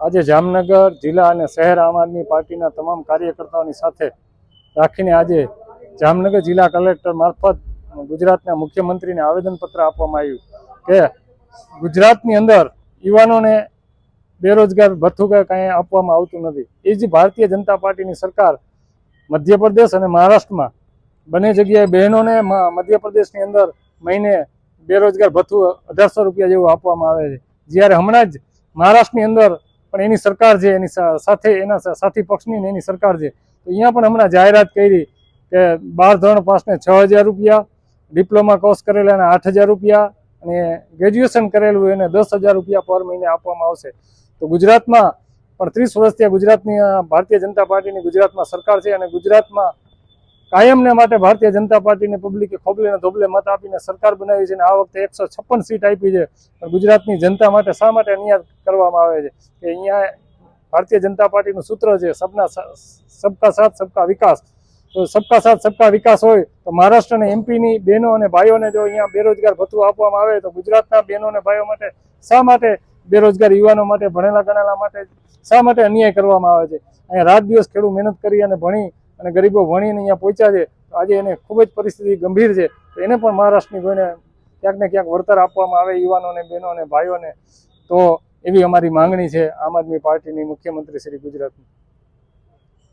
આજે જામનગર જિલ્લા અને શહેર આમ આદમી પાર્ટીના તમામ કાર્યકર્તાઓની સાથે રાખીને આજે જામનગર જિલ્લા કલેક્ટર મારફત ગુજરાતના મુખ્યમંત્રીને આવેદનપત્ર આપવામાં આવ્યું કે ગુજરાતની અંદર યુવાનોને બેરોજગાર ભથ્થું કે કાંઈ આપવામાં આવતું નથી. એ જ ભારતીય જનતા પાર્ટીની સરકાર મધ્યપ્રદેશ અને મહારાષ્ટ્રમાં બંને જગ્યાએ બહેનોને મધ્યપ્રદેશની અંદર મહિને બેરોજગાર ભથ્થું અઢારસો રૂપિયા જેવું આપવામાં આવે છે. જ્યારે હમણાં જ મહારાષ્ટ્રની અંદર પણ એની સરકાર છે, એની સાથે, એના સાથી પક્ષની એની સરકાર છે. તો અહીંયા પણ હમણાં જાહેરાત કરી કે બાર ધોરણ પાસને છ હજાર રૂપિયા, ડિપ્લોમા કોર્સ કરેલા એને આઠ હજાર રૂપિયા અને ગ્રેજ્યુએશન કરેલું એને દસ હજાર રૂપિયા પર મહિને આપવામાં આવશે. તો ગુજરાતમાં પણ ત્રીસ વર્ષથી ગુજરાતની ભારતીય જનતા પાર્ટીની ગુજરાતમાં સરકાર છે અને ગુજરાતમાં કાયમને માટે ભારતીય જનતા પાર્ટીને પબ્લિકે ખોબલે ને ધોબલે મત આપીને સરકાર બનાવી છે અને આ વખતે એકસો છપ્પન સીટ આપી છે. ગુજરાતની જનતા માટે શા માટે અન્યાય કરવામાં આવે છે? કે અહીંયા ભારતીય જનતા પાર્ટીનું સૂત્ર છે, સબના સબકા સાથ, સબકા વિકાસ. તો સબકા સાથ, સબકા વિકાસ હોય તો મહારાષ્ટ્ર અને એમપીની બહેનો અને ભાઈઓને જો અહીંયા બેરોજગાર ભથ્થું આપવામાં આવે તો ગુજરાતના બહેનો અને ભાઈઓ માટે શા માટે બેરોજગાર યુવાનો માટે, ભણેલા ગણેલા માટે શા માટે અન્યાય કરવામાં આવે છે? અહીંયા રાત દિવસ ખેડૂત મહેનત કરી અને ભણી અને ગરીબો ભણીને અહીંયા પહોંચ્યા છે આજે એને ખૂબ જ પરિસ્થિતિ ગંભીર છે. તો એને પણ મહારાષ્ટ્રની કોઈને ક્યાંક ને ક્યાંક વળતર આપવામાં આવે, યુવાનોને, બહેનોને, ભાઈઓને. તો એવી અમારી માંગણી છે આમ આદમી પાર્ટીની મુખ્યમંત્રી શ્રી ગુજરાતની.